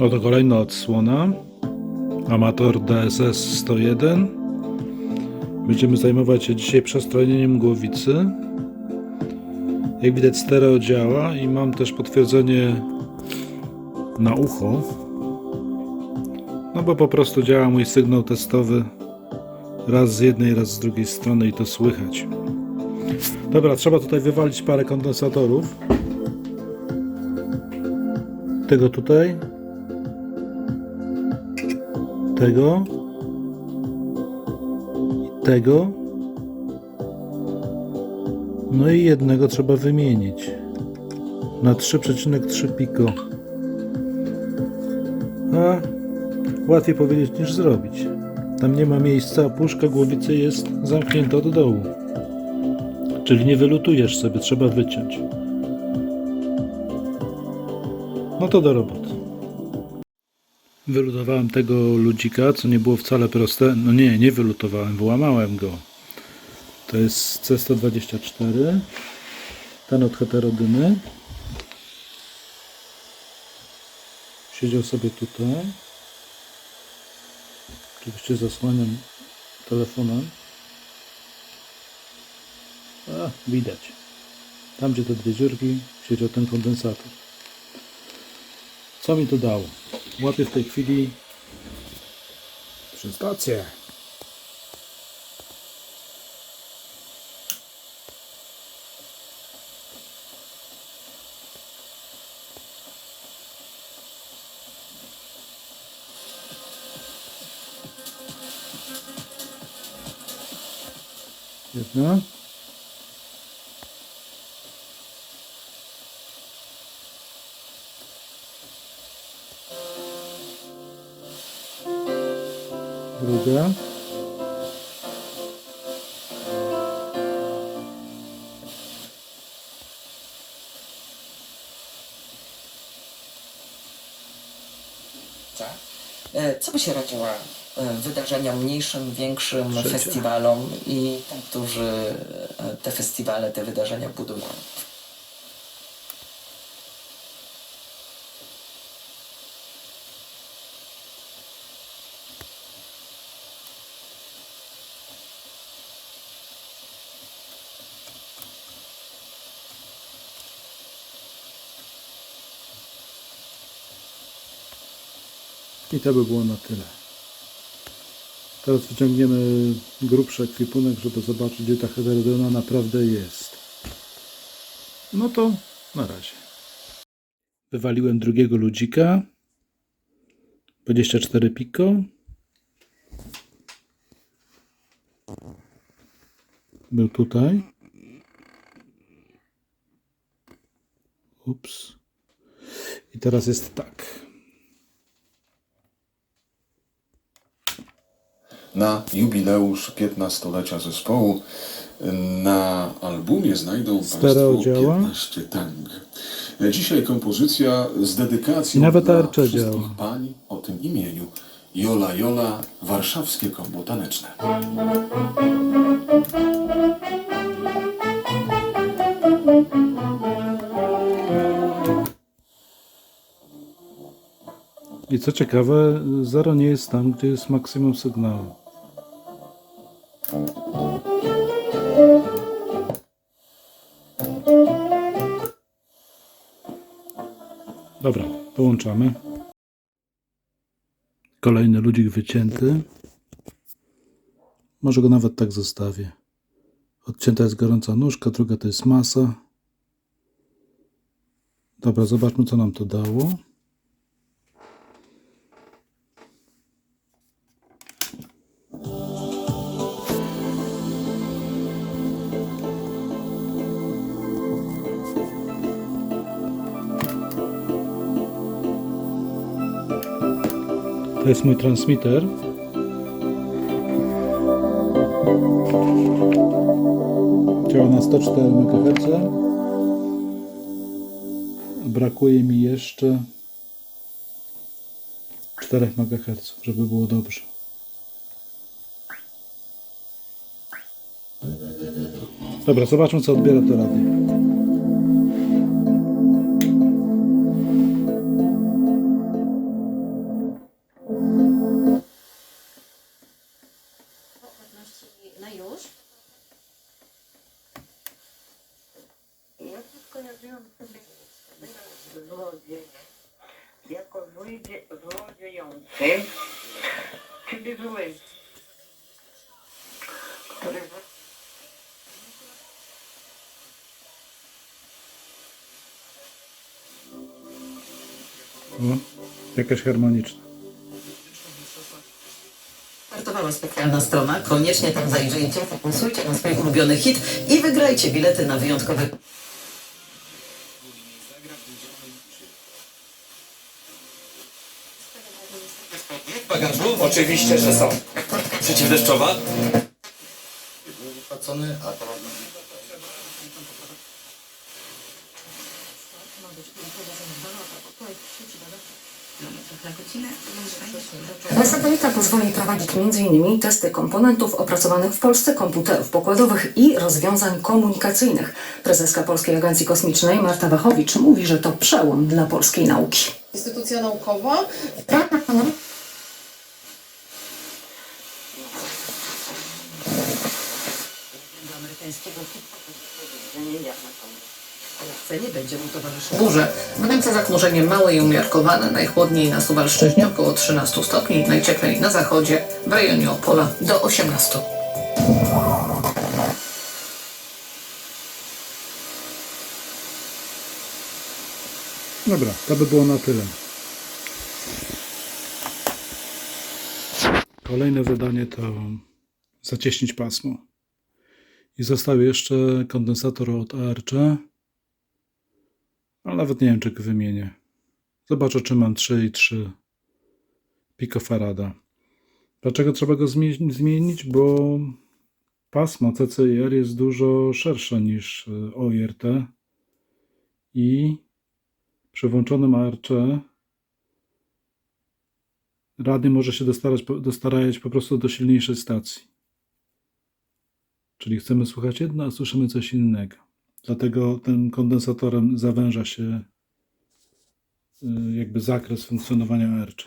Oto kolejna odsłona. Amator DSS 101. Będziemy zajmować się dzisiaj przestrojeniem głowicy. Jak widać stereo działa i mam też potwierdzenie na ucho. No bo po prostu działa mój sygnał testowy raz z jednej, raz z drugiej strony i to słychać. Dobra, trzeba tutaj wywalić parę kondensatorów. Tego tutaj. Tego. I tego. No i jednego trzeba wymienić. Na 3,3 piko. A łatwiej powiedzieć niż zrobić. Tam nie ma miejsca, a puszka głowicy jest zamknięta od dołu. Czyli nie wylutujesz sobie, trzeba wyciąć. No to do roboty. Wylutowałem tego ludzika, co nie było wcale proste. No nie, nie wylutowałem, wyłamałem go. To jest C124. Ten od heterodyny. Siedział sobie tutaj. Oczywiście zasłaniam telefonem. A, widać. Tam, gdzie te dwie dziurki, siedział ten kondensator. Co mi to dało? Łapię w tej chwili stację. Jedna. Druga. E, Co by się radziła e, wydarzeniom mniejszym, większym, Trzecia. festiwalom i tym, którzy e, te festiwale, te wydarzenia budują? I to by było na tyle. Teraz wyciągniemy grubszy ekwipunek, żeby zobaczyć, gdzie ta heterodyna naprawdę jest. No to na razie. Wywaliłem drugiego ludzika. 24 piko. Był tutaj. Ups. I teraz jest tak. Na jubileusz 15-lecia zespołu na albumie znajdą Stereo Państwo działa? 15 tang. Dzisiaj kompozycja z dedykacją I nawet dla wszystkich działa. pań o tym imieniu. Jola Jola, warszawskie kombo taneczne. I co ciekawe, zero nie jest tam, gdzie jest maksimum sygnału. Dobra, połączamy. Kolejny ludzik wycięty. Może go nawet tak zostawię. Odcięta jest gorąca nóżka, druga to jest masa. Dobra, zobaczmy co nam to dało. To jest mój transmitter. Działa na 104 MHz. Brakuje mi jeszcze 4 MHz, żeby było dobrze. Dobra, zobaczmy co odbiera to radio. Skojarzyłam sobie złodziej jako złodzie, złodziejący, czyli zły, który O, jakaś harmoniczna. Startowała specjalna strona, koniecznie tam zajrzyjcie, fokusujcie na swój ulubiony hit i wygrajcie bilety na wyjątkowy bagażu? Oczywiście, że są. Przeciwdeszczowa? Wypłacony, a to Satelita pozwoli prowadzić m.in. testy komponentów opracowanych w Polsce komputerów pokładowych i rozwiązań komunikacyjnych. Prezeska Polskiej Agencji Kosmicznej Marta Wachowicz mówi, że to przełom dla polskiej nauki. instytucja naukowa. Amerykańskiego nie będzie mu towarzyszył burze. W Niemczech zachmurzenie małe i umiarkowane, najchłodniej na Suwalszczyźnie około 13 stopni, najcieplej na zachodzie, w rejonie Opola do 18. Dobra, to by było na tyle. Kolejne zadanie to zacieśnić pasmo. I został jeszcze kondensator od ARC, ale nawet nie wiem, czy go wymienię. Zobaczę, czy mam 3 i 3 pikofarada. Dlaczego trzeba go zmie- zmienić? Bo pasmo CCIR jest dużo szersze niż y, OIRT i przy włączonym ARC radio może się dostarać, dostarać po prostu do silniejszej stacji. Czyli chcemy słuchać jedno, a słyszymy coś innego. Dlatego tym kondensatorem zawęża się y, jakby zakres funkcjonowania ARC.